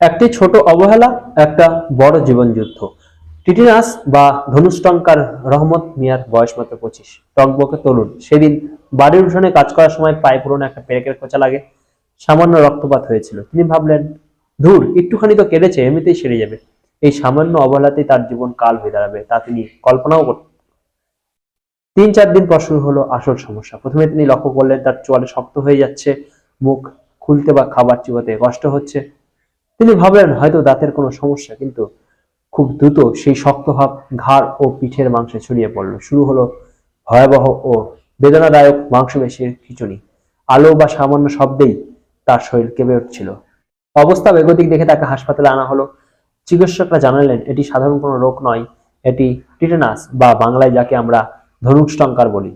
একটি ছোট অবহেলা, একটা বড় জীবনযুদ্ধ। টিটিনাস বা ধনুষ্টঙ্কার রহমত মিয়ার বয়স মাত্র পঁচিশ। টকবকে তরুণ। সেদিন বাড়ির উঠোনে কাজ করার সময় পায়ে পুরনো একটা পেরেকের খোঁচা লাগে। সামান্য রক্তপাত হয়েছিল। তিনি ভাবলেন, ধুর, একটুখানি তো কেটেছে, এমনিতেই সেরে যাবে। এই সামান্য অবহেলাতেই তার জীবন কাল হয়ে দাঁড়াবে, তা তিনি কল্পনাও করতেন তিন চার দিন পর শুরু হলো আসল সমস্যা। প্রথমে তিনি লক্ষ্য করলেন, তার চোয়ালে শক্ত হয়ে যাচ্ছে, মুখ খুলতে বা খাবার চিবোতে কষ্ট হচ্ছে। তিনি ভাবলেন হয়তো দাঁতের কোনো সমস্যা, কিন্তু খুব দ্রুত সেই শক্ত ভাব ঘাড় ও পিঠের মাংসে ছড়িয়ে পড়ল। শুরু হলো ভয়াবহ ও বেদনাদায়ক মাংসপেশির খিচুনি। আলো বা সামান্য শব্দেই তার শরীর কেঁপে উঠছিল। অবস্থা বেগতিক দেখে তাকে হাসপাতালে আনা হলো। চিকিৎসকরা জানালেন, এটি সাধারণ কোনো রোগ নয়, এটি টিটেনাস বা বাংলায় যাকে আমরা ধনুষ্টঙ্কার বলি।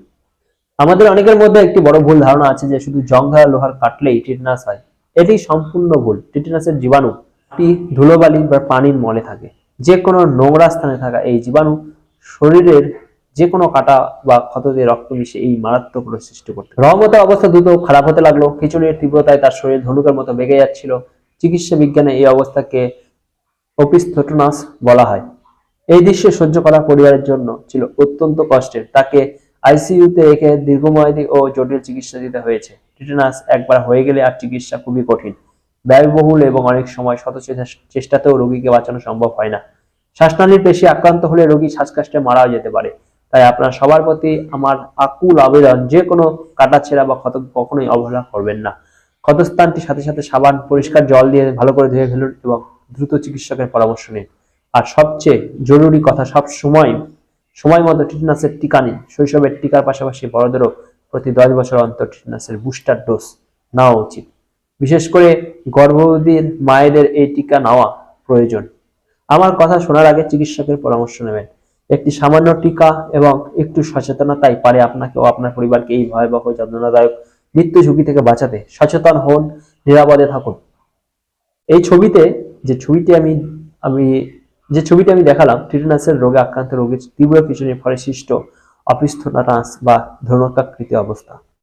আমাদের অনেকের মধ্যে একটি বড় ভুল ধারণা আছে যে শুধু জং ধরা লোহার কাটলেই টিটেনাস হয়। এটি সম্পূর্ণ ভুল। টিটেনাসের জীবাণু ধুলোবালি বা পানির মলে থাকে। যে কোনো নোংরা স্থানে থাকা এই জীবাণু শরীরের যে কোনো কাটা বা ক্ষততে রক্ত মিশে এই মারাত্মক রোগ সৃষ্টি করতে রহমতের অবস্থা দ্রুত খারাপ হতে লাগল। খিচুড়ির তীব্রতায় তার শরীর ধনুকের মতো বেগে যাচ্ছিল। চিকিৎসা বিজ্ঞানে এই অবস্থাকে অপিস্থটোনাস বলা হয়। এই দৃশ্য সহ্য করা পরিবারের জন্য ছিল অত্যন্ত কষ্টের। তাকে আইসিইউতে রেখে দীর্ঘমেয়াদী ও জটিল চিকিৎসা দিতে হয়েছে। টিটেনাস একবার হয়ে গেলে আর চিকিৎসা খুবই কঠিন। ব্যয়বহুল এবং অনেক সময় শত চেষ্টাতেও রোগীকে বাঁচানো সম্ভব হয় না। শ্বাসনালীর পেশি আক্রান্ত হলে রোগী শ্বাসকষ্টে মারাও যেতে পারে। তাই আপনার সবার প্রতি আমার আকুল আবেদন, যে কোনো কাটাছেঁড়া বা ক্ষত কখনোই অবহেলা করবেন না। ক্ষতস্থানটি সাথে সাথে সাবান, পরিষ্কার জল দিয়ে ভালো করে ধুয়ে ফেলুন এবং দ্রুত চিকিৎসকের পরামর্শ নিন। আর সবচেয়ে জরুরি কথা সব সময় সময় মতো টিটনাসের টিকা নিন। শৈশবের টিকার পাশাপাশি বড়দেরও প্রতি দশ বছর অন্তর টিটনাসের বুস্টার ডোজ নেওয়া উচিত। বিশেষ করে গর্ভবতী মায়েদের এই টিকা নেওয়া প্রয়োজন। আমার কথা শোনার আগে চিকিৎসকের পরামর্শ নেবেন। একটি সামান্য টিকা এবং একটু সচেতনতাই পারে আপনাকে ও আপনার পরিবারকে এই ভয়াবহ, যন্ত্রণাদায়ক মৃত্যু ঝুঁকি থেকে বাঁচাতে। সচেতন হন, নিরাপদে থাকুন। এই ছবিতে যে ছবিটি আমি আমি, যে ছবিটি আমি দেখালাম, টিটেনাসের রোগে আক্রান্ত রোগীর তীব্র পিছনে ফলে সৃষ্ট অপিস্থনাটাস বা ধনুকাকৃতি অবস্থা।